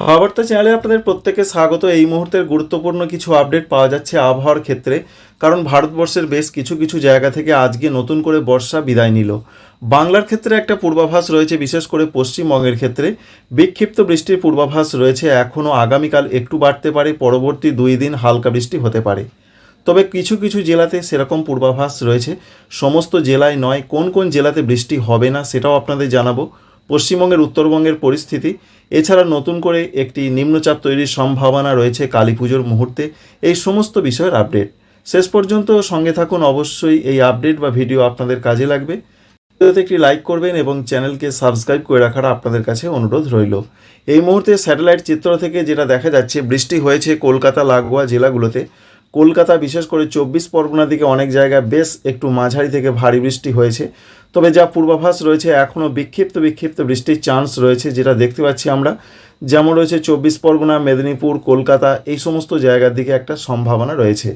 আবর্তা চ্যানেলে আপনাদের প্রত্যেকে স্বাগত। এই মুহূর্তের গুরুত্বপূর্ণ কিছু আপডেট পাওয়া যাচ্ছে আবহাওয়ার ক্ষেত্রে, কারণ ভারতবর্ষের বেশ কিছু কিছু জায়গা থেকে আজকে নতুন করে বর্ষা বিদায় নিল। বাংলার ক্ষেত্রে একটা পূর্বাভাস রয়েছে, বিশেষ করে পশ্চিমবঙ্গের ক্ষেত্রে। বিক্ষিপ্ত বৃষ্টির পূর্বাভাস রয়েছে এখনও আগামীকাল একটু বাড়তে পারে, পরবর্তী দুই দিন হালকা বৃষ্টি হতে পারে। তবে কিছু কিছু জেলাতে সেরকম পূর্বাভাস রয়েছে। সমস্ত জেলায় নয়, কোন কোন জেলাতে বৃষ্টি হবে না সেটাও আপনাদের জানাব। পশ্চিমবঙ্গের, উত্তরবঙ্গের পরিস্থিতি এছাড়া নতুন করে একটি নিম্নচাপ তৈরির সম্ভাবনা রয়েছে কালী পুজোর মুহূর্তে। এই সমস্ত বিষয়ের আপডেট। শেষ পর্যন্ত সঙ্গে থাকুন, অবশ্যই এই আপডেট বা ভিডিও আপনাদের কাজে লাগবে। ভিডিওতে একটি লাইক করবেন এবং চ্যানেলকে সাবস্ক্রাইব করে রাখার আপনাদের কাছে অনুরোধ রইল। এই মুহূর্তে স্যাটেলাইট চিত্র থেকে যেটা দেখা যাচ্ছে, বৃষ্টি হয়েছে কলকাতা, লাগোয়া জেলাগুলোতে। কলকাতা, বিশেষ করে চব্বিশ পরগনা দিকে অনেক জায়গায় বেশ একটু মাঝারি থেকে ভারী বৃষ্টি হয়েছে। তবে যা পূর্বাভাস রয়েছে এখনও বিক্ষিপ্ত বিক্ষিপ্ত বৃষ্টির চান্স রয়েছে, যেটা দেখতে পাচ্ছি আমরা। যেমন রয়েছে চব্বিশ পরগনা, মেদিনীপুর, কলকাতা, এই সমস্ত জায়গার দিকে একটা সম্ভাবনা রয়েছে।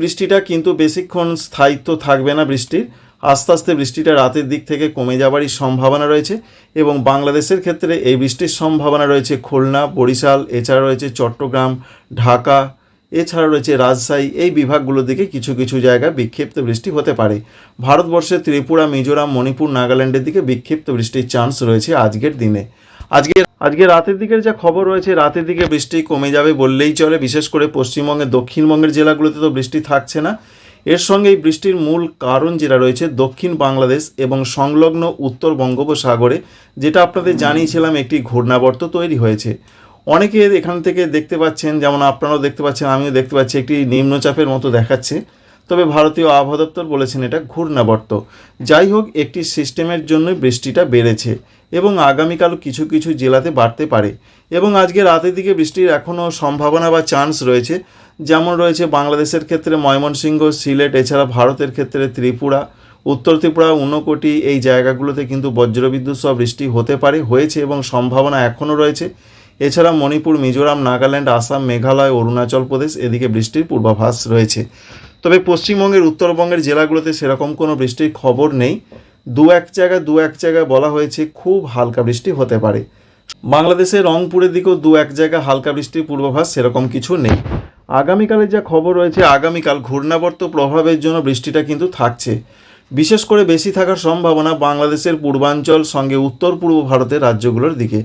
বৃষ্টিটা কিন্তু বেশিক্ষণ স্থায়িত্ব থাকবে না বৃষ্টির। আস্তে আস্তে বৃষ্টিটা রাতের দিক থেকে কমে যাবারই সম্ভাবনা রয়েছে এবং বাংলাদেশের ক্ষেত্রে এই বৃষ্টির সম্ভাবনা রয়েছে খুলনা, বরিশাল, এছাড়া রয়েছে চট্টগ্রাম, ঢাকা এছাড়া রয়েছে রাজশাহী। এই বিভাগগুলো দিকে কিছু কিছু জায়গায় বিক্ষিপ্ত বৃষ্টি হতে পারে। ভারতবর্ষের ত্রিপুরা, মিজোরাম, মণিপুর, নাগাল্যান্ডের দিকে বিক্ষিপ্ত বৃষ্টির চান্স রয়েছে আজকের দিনে। আজকে আজকে রাতের দিকের যা খবর রয়েছে, রাতের দিকে বৃষ্টি কমে যাবে বললেই চলে। বিশেষ করে পশ্চিমবঙ্গের, দক্ষিণবঙ্গের জেলাগুলোতে তো বৃষ্টি থাকছে না। এর সঙ্গে এই বৃষ্টির মূল কারণ যেটা রয়েছে, দক্ষিণ বাংলাদেশ এবং সংলগ্ন উত্তর বঙ্গোপসাগরে, যেটা আপনাদের জানিয়েছিলাম একটি ঘূর্ণাবর্ত তৈরি হয়েছে। অনেকে এখান থেকে দেখতে পাচ্ছেন, যেমন আপনারাও দেখতে পাচ্ছেন, আমিও দেখতে পাচ্ছি, একটি নিম্নচাপের মতো দেখাচ্ছে। তবে ভারতীয় আবহাওয়া দপ্তর বলেছেন এটা ঘূর্ণাবর্ত। যাই হোক, একটি সিস্টেমের জন্য বৃষ্টিটা বেড়েছে এবং আগামীকাল কিছু কিছু জেলাতে বাড়তে পারে এবং আজকে রাতের দিকে বৃষ্টির এখনও সম্ভাবনা বা চান্স রয়েছে। যেমন রয়েছে বাংলাদেশের ক্ষেত্রে ময়মনসিংহ, সিলেট, এছাড়া ভারতের ক্ষেত্রে ত্রিপুরা, উত্তর ত্রিপুরা, ঊনকোটি, এই জায়গাগুলোতে কিন্তু বজ্রবিদ্যুৎ সহ বৃষ্টি হতে পারে, হয়েছে এবং সম্ভাবনা এখনও রয়েছে। এছাড়া মণিপুর, মিজোরাম, নাগাল্যান্ড, আসাম, মেঘালয়, অরুণাচল প্রদেশ এদিকে বৃষ্টির পূর্বাভাস রয়েছে। তবে পশ্চিমবঙ্গের উত্তরবঙ্গের জেলাগুলোতে সেরকম কোনো বৃষ্টির খবর নেই। দু এক জায়গায়, দু এক জায়গায় বলা হয়েছে খুব হালকা বৃষ্টি হতে পারে। বাংলাদেশের রংপুরের দিকেও দু এক জায়গায় হালকা বৃষ্টির পূর্বাভাস সেরকম কিছু নেই। আগামীকালের যা খবর রয়েছে, আগামীকাল ঘূর্ণাবর্ত প্রভাবের জন্য বৃষ্টিটা কিন্তু থাকছে। বিশেষ করে বেশি থাকার সম্ভাবনা বাংলাদেশের পূর্বাঞ্চল, সঙ্গে উত্তর পূর্ব ভারতের রাজ্যগুলোর দিকে।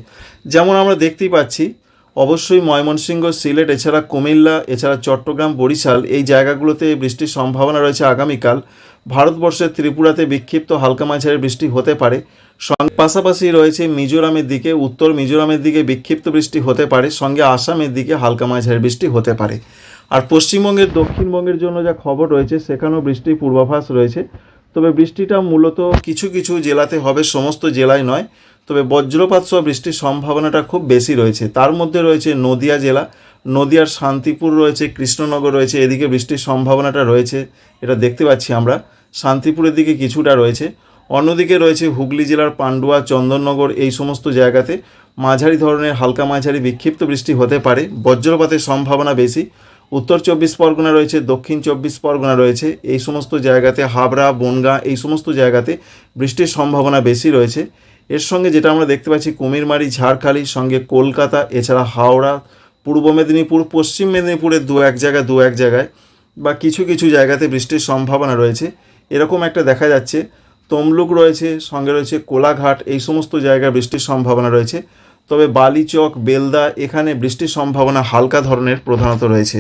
যেমন আমরা দেখতেই পাচ্ছি, অবশ্যই ময়মনসিংহ, সিলেট, এছাড়া কুমিল্লা, এছাড়া চট্টগ্রাম, বরিশাল এই জায়গাগুলোতে বৃষ্টির সম্ভাবনা রয়েছে আগামীকাল। ভারতবর্ষের ত্রিপুরাতে বিক্ষিপ্ত হালকা মাঝারি বৃষ্টি হতে পারে। পাশাপাশি রয়েছে মিজোরামের দিকে, উত্তর মিজোরামের দিকে বিক্ষিপ্ত বৃষ্টি হতে পারে, সঙ্গে আসামের দিকে হালকা মাঝারি বৃষ্টি হতে পারে। আর পশ্চিমবঙ্গের দক্ষিণবঙ্গের জন্য যা খবর রয়েছে, সেখানেও বৃষ্টির পূর্বাভাস রয়েছে। তবে বৃষ্টিটা মূলত কিছু কিছু জেলাতে হবে, সমস্ত জেলায় নয়। তবে বজ্রপাত সহ বৃষ্টির সম্ভাবনাটা খুব বেশি রয়েছে। তার মধ্যে রয়েছে নদিয়া জেলা। নদিয়ার শান্তিপুর রয়েছে, কৃষ্ণনগর রয়েছে, এদিকে বৃষ্টির সম্ভাবনাটা রয়েছে, এটা দেখতে পাচ্ছি আমরা। শান্তিপুরের দিকে কিছুটা রয়েছে। অন্যদিকে রয়েছে হুগলি জেলার পান্ডুয়া, চন্দননগর, এই সমস্ত জায়গাতে মাঝারি ধরনের হালকা মাঝারি বিক্ষিপ্ত বৃষ্টি হতে পারে। বজ্রপাতের সম্ভাবনা বেশি। উত্তর চব্বিশ পরগনা রয়েছে, দক্ষিণ চব্বিশ পরগনা রয়েছে। এই সমস্ত জায়গাতে হাবড়া, বনগাঁ, এই সমস্ত জায়গাতে বৃষ্টির সম্ভাবনা বেশি রয়েছে। এর সঙ্গে যেটা আমরা দেখতে পাচ্ছি, কুমিরমারি, ঝাড়খালি, সঙ্গে কলকাতা, এছাড়া হাওড়া, পূর্ব মেদিনীপুর, পশ্চিম মেদিনীপুরের দু এক জায়গায়, দু এক জায়গায় বা কিছু কিছু জায়গাতে বৃষ্টির সম্ভাবনা রয়েছে। এরকম একটা দেখা যাচ্ছে। তমলুক রয়েছে, সঙ্গে রয়েছে কোলাঘাট, এই সমস্ত জায়গায় বৃষ্টির সম্ভাবনা রয়েছে। তবে বালিচক বেলদা, এখানে বৃষ্টির সম্ভাবনা হালকা ধরনের প্রধানত রয়েছে।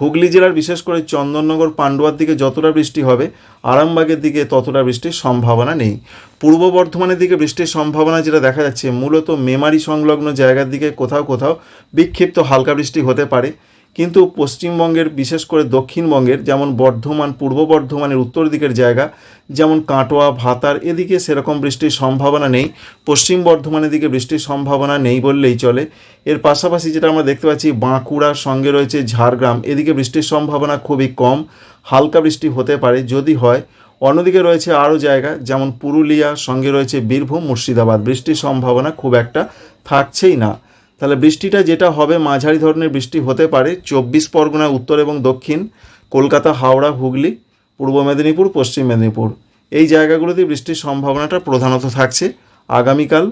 হুগলি জেলার বিশেষ করে চন্দননগর, পান্ডুয়ার দিকে যতটা বৃষ্টি হবে, আরামবাগের দিকে ততটা বৃষ্টির সম্ভাবনা নেই। পূর্ব বর্ধমানের দিকে বৃষ্টির সম্ভাবনা যেটা দেখা যাচ্ছে, মূলত মেমারি সংলগ্ন জায়গার দিকে কোথাও কোথাও বিক্ষিপ্ত হালকা বৃষ্টি হতে পারে। কিন্তু পশ্চিমবঙ্গের, বিশেষ করে দক্ষিণবঙ্গের, যেমন বর্ধমান, পূর্ব বর্ধমানের উত্তর দিকের জায়গা, যেমন কাটোয়া, ভাতার, এদিকে সেরকম বৃষ্টির সম্ভাবনা নেই। পশ্চিম বর্ধমানের দিকে বৃষ্টির সম্ভাবনা নেই বললেই চলে। এর পাশাপাশি যেটা আমরা দেখতে পাচ্ছি, বাঁকুড়ার সঙ্গে রয়েছে ঝাড়গ্রাম, এদিকে বৃষ্টির সম্ভাবনা খুবই কম, হালকা বৃষ্টি হতে পারে, যদি হয়। অন্যদিকে রয়েছে আরও জায়গা, যেমন পুরুলিয়া সঙ্গে রয়েছে বীরভূম, মুর্শিদাবাদ, বৃষ্টির সম্ভাবনা খুব একটা থাকছেই না। তাহলে বৃষ্টিটা যেটা হবে, মাঝারি ধরনের বৃষ্টি হতে পারে। চব্বিশ পরগনা, উত্তর এবং দক্ষিণ, কলকাতা, হাওড়া, হুগলি, পূর্ব মেদিনীপুর, পশ্চিম মেদিনীপুর। এই জায়গাগুলোতে বৃষ্টির সম্ভাবনাটা প্রধানত থাকছে আগামীকাল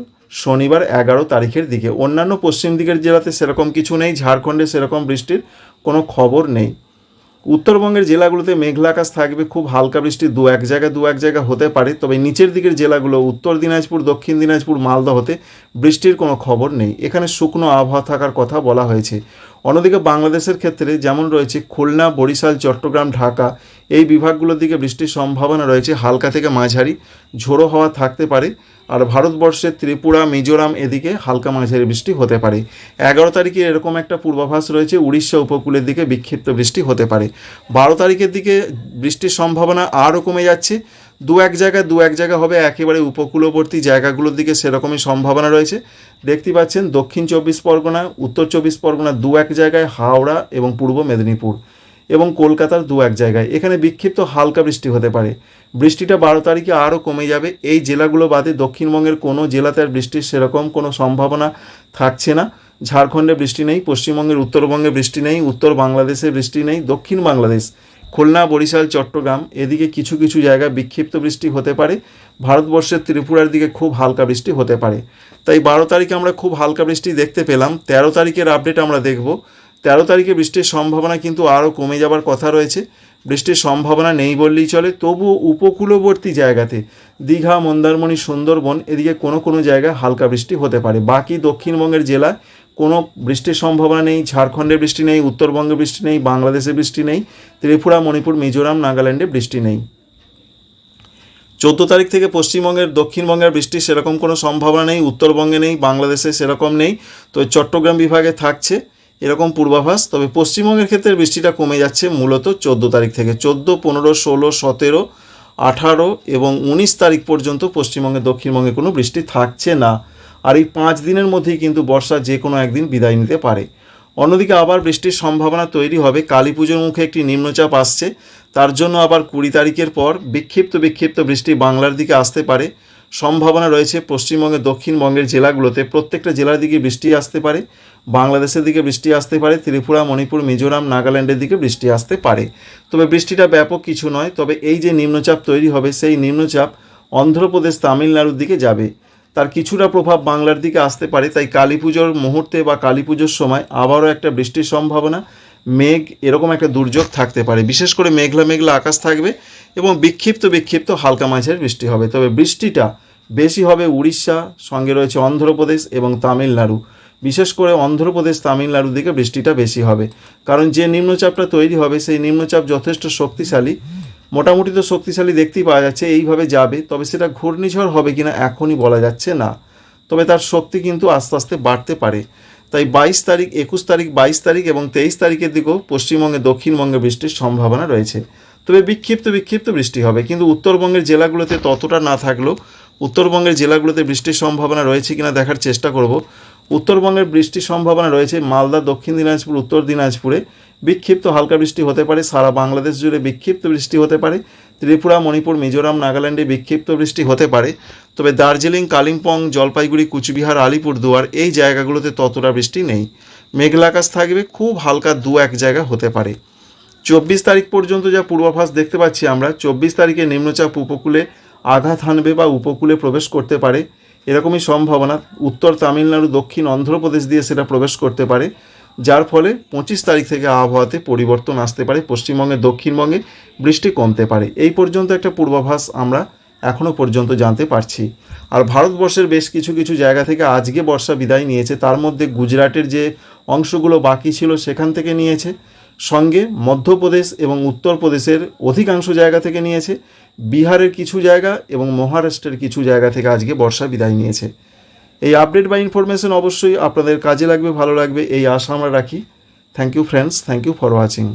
শনিবার এগারো তারিখের দিকে। অন্যান্য পশ্চিম দিকের জেলাতে সেরকম কিছু নেই, ঝাড়খণ্ডে সেরকম বৃষ্টির কোনো খবর নেই। উত্তরবঙ্গের জেলাগুলোতে মেঘলা আকাশ থাকবে, খুব হালকা বৃষ্টি দু এক জায়গায় দু এক জায়গা হতে পারে, তবে নিচের দিকের জেলাগুলো, উত্তর দিনাজপুর, দক্ষিণ দিনাজপুর মালদহতে বৃষ্টির কোনো খবর নেই। এখানে শুকনো আবহাওয়া থাকার কথা বলা হয়েছে। অন্যদিকে বাংলাদেশের ক্ষেত্রে যেমন রয়েছে খুলনা, বরিশাল, চট্টগ্রাম, ঢাকা, এই বিভাগগুলোর দিকে বৃষ্টির সম্ভাবনা রয়েছে হালকা থেকে মাঝারি, ঝোড়ো হওয়া থাকতে পারে। আর ভারতবর্ষের ত্রিপুরা, মিজোরাম এদিকে হালকা মাঝারি বৃষ্টি হতে পারে। এগারো তারিখে এরকম একটা পূর্বাভাস রয়েছে, উড়িষ্যা উপকূলের দিকে বিক্ষিপ্ত বৃষ্টি হতে পারে। বারো তারিখের দিকে বৃষ্টির সম্ভাবনা আরও কমে যাচ্ছে। দু এক জায়গায় দু এক জায়গা হবে, একেবারে উপকূলবর্তী জায়গাগুলোর দিকে সেরকমই সম্ভাবনা রয়েছে। দেখতে পাচ্ছেন দক্ষিণ চব্বিশ পরগনা, উত্তর চব্বিশ পরগনা দু এক জায়গায়, হাওড়া এবং পূর্ব মেদিনীপুর। এবং কলকাতার দু এক জায়গায়। এখানে বিক্ষিপ্ত হালকা বৃষ্টি হতে পারে। বৃষ্টিটা বারো তারিখে আরও কমে যাবে। এই জেলাগুলো বাদে দক্ষিণবঙ্গের কোনো জেলাতে আর বৃষ্টির সেরকম কোনো সম্ভাবনা থাকছে না। ঝাড়খণ্ডে বৃষ্টি নেই, পশ্চিমবঙ্গের, উত্তরবঙ্গে বৃষ্টি নেই, উত্তর বাংলাদেশে বৃষ্টি নেই, দক্ষিণ বাংলাদেশ, খুলনা, বরিশাল, চট্টগ্রাম, এদিকে কিছু কিছু জায়গায় বিক্ষিপ্ত বৃষ্টি হতে পারে। ভারতবর্ষের ত্রিপুরার দিকে খুব হালকা বৃষ্টি হতে পারে। তাই বারো তারিখে আমরা খুব হালকা বৃষ্টি দেখতে পেলাম। তেরো তারিখের আপডেট আমরা দেখব। তেরো তারিখে বৃষ্টির সম্ভাবনা কিন্তু আরও কমে যাবার কথা রয়েছে। বৃষ্টির সম্ভাবনা নেই বললেই চলে তবুও উপকূলবর্তী জায়গাতে দীঘা, মন্দারমণি, সুন্দরবন এদিকে কোনো কোনো জায়গায় হালকা বৃষ্টি হতে পারে। বাকি দক্ষিণবঙ্গের জেলায় কোনো বৃষ্টির সম্ভাবনা নেই ঝাড়খণ্ডের বৃষ্টি নেই, উত্তরবঙ্গে বৃষ্টি নেই, বাংলাদেশে বৃষ্টি নেই, ত্রিপুরা, মণিপুর, মিজোরাম, নাগাল্যান্ডে বৃষ্টি নেই। চোদ্দ তারিখ থেকে পশ্চিমবঙ্গের, দক্ষিণবঙ্গের বৃষ্টির সেরকম কোনো সম্ভাবনা নেই, উত্তরবঙ্গে নেই, বাংলাদেশে সেরকম নেই। তো চট্টগ্রাম বিভাগে থাকছে। এরকম পূর্বাভাস, তবে পশ্চিমবঙ্গের ক্ষেত্রে বৃষ্টিটা কমে যাচ্ছে মূলত চোদ্দ তারিখ থেকে। চোদ্দ, পনেরো, ষোলো, সতেরো, আঠারো এবং উনিশ তারিখ পর্যন্ত পশ্চিমবঙ্গে, দক্ষিণবঙ্গে কোনো বৃষ্টি থাকছে না। আর এই পাঁচ দিনের মধ্যেই কিন্তু বর্ষা যে কোনো একদিন বিদায় নিতে পারে। অন্যদিকে আবার বৃষ্টির সম্ভাবনা তৈরি হবে। কালী পুজোর মুখে একটি নিম্নচাপ আসছে। তার জন্য আবার কুড়ি তারিখের পর বিক্ষিপ্ত বিক্ষিপ্ত বৃষ্টি বাংলার দিকে আসতে পারে। সম্ভাবনা রয়েছে পশ্চিমবঙ্গের দক্ষিণবঙ্গের জেলাগুলোতে প্রত্যেকটা জেলার দিকে বৃষ্টি আসতে পারে। বাংলাদেশের দিকে বৃষ্টি আসতে পারে, ত্রিপুরা, মণিপুর, মিজোরাম, নাগাল্যান্ডের দিকে বৃষ্টি আসতে পারে। তবে বৃষ্টিটা ব্যাপক কিছু নয়, তবে এই যে নিম্নচাপ তৈরি হবে, সেই নিম্নচাপ অন্ধ্রপ্রদেশ, তামিলনাড়ুর দিকে যাবে। তার কিছুটা প্রভাব বাংলার দিকে আসতে পারে, তাই কালী পুজোর মুহূর্তে বা কালী পুজোর সময় আবারও একটা বৃষ্টির সম্ভাবনা। মেঘ, এরকম একটা দুর্যোগ থাকতে পারে। বিশেষ করে মেঘলা মেঘলা আকাশ থাকবে এবং বিক্ষিপ্ত বিক্ষিপ্ত হালকা মাঝের বৃষ্টি হবে। তবে বৃষ্টিটা বেশি হবে উড়িষ্যা, সঙ্গে রয়েছে অন্ধ্রপ্রদেশ এবং তামিলনাড়ু। বিশেষ করে অন্ধ্রপ্রদেশ, তামিলনাড়ুর দিকে বৃষ্টিটা বেশি হবে। কারণ যে নিম্নচাপটা তৈরি হবে, সেই নিম্নচাপ যথেষ্ট শক্তিশালী। মোটামুটি তো শক্তিশালী দেখতেই পাওয়া যাচ্ছে, এইভাবে যাবে। তবে সেটা ঘূর্ণিঝড় হবে কিনা এখনই বলা যাচ্ছে না। তবে তার শক্তি কিন্তু আস্তে আস্তে বাড়তে পারে। তাই বাইশ তারিখ, একুশ তারিখ, বাইশ তারিখ এবং তেইশ তারিখের দিকেও পশ্চিমবঙ্গে, দক্ষিণবঙ্গে বৃষ্টির সম্ভাবনা রয়েছে। তবে বিক্ষিপ্ত বিক্ষিপ্ত বৃষ্টি হবে। কিন্তু উত্তরবঙ্গের জেলাগুলোতে ততটা না থাকলেও উত্তরবঙ্গের জেলাগুলোতে বৃষ্টির সম্ভাবনা রয়েছে কিনা দেখার চেষ্টা করব। উত্তরবঙ্গের বৃষ্টির সম্ভাবনা রয়েছে। মালদা, দক্ষিণ দিনাজপুর, উত্তর দিনাজপুরে বিক্ষিপ্ত হালকা বৃষ্টি হতে পারে। সারা বাংলাদেশ জুড়ে বিক্ষিপ্ত বৃষ্টি হতে পারে। ত্রিপুরা, মণিপুর, মিজোরাম, নাগাল্যান্ডে বিক্ষিপ্ত বৃষ্টি হতে পারে। তবে দার্জিলিং, কালিম্পং, জলপাইগুড়ি, কুচবিহার, আলিপুরদুয়ার এই জায়গাগুলোতে ততটা বৃষ্টি নেই। মেঘলা আকাশ থাকবে। খুব হালকা দু এক জায়গা হতে পারে। চব্বিশ তারিখ পর্যন্ত যা পূর্বাভাস দেখতে পাচ্ছি আমরা, চব্বিশ তারিখে নিম্নচাপ উপকূলে আঘাত হানবে বা উপকূলে প্রবেশ করতে পারে। এরকমই সম্ভাবনা। উত্তর তামিলনাড়ু, দক্ষিণ অন্ধ্রপ্রদেশ দিয়ে সেটা প্রবেশ করতে পারে, যার ফলে পঁচিশ তারিখ থেকে আবহাওয়াতে পরিবর্তন আসতে পারে, পশ্চিমবঙ্গে, দক্ষিণবঙ্গে বৃষ্টি কমতে পারে। এই পর্যন্ত একটা পূর্বাভাস আমরা এখনও পর্যন্ত জানতে পারছি। আর ভারতবর্ষের বেশ কিছু কিছু জায়গা থেকে আজকে বর্ষা বিদায় নিয়েছে, তার মধ্যে গুজরাটের যে অংশগুলো বাকি ছিল সেখান থেকে নিয়েছে। সঙ্গে মধ্যপ্রদেশ এবং উত্তরপ্রদেশের অধিকাংশ জায়গা থেকে নিয়েছে। বিহারের কিছু জায়গা এবং মহারাষ্ট্রের কিছু জায়গা থেকে আজকে বর্ষা বিদায় নিয়েছে। এই আপডেট বা ইনফরমেশন অবশ্যই আপনাদের কাজে লাগবে, ভালো লাগবে, এই আশা আমরা রাখি। Thank you friends thank you for watching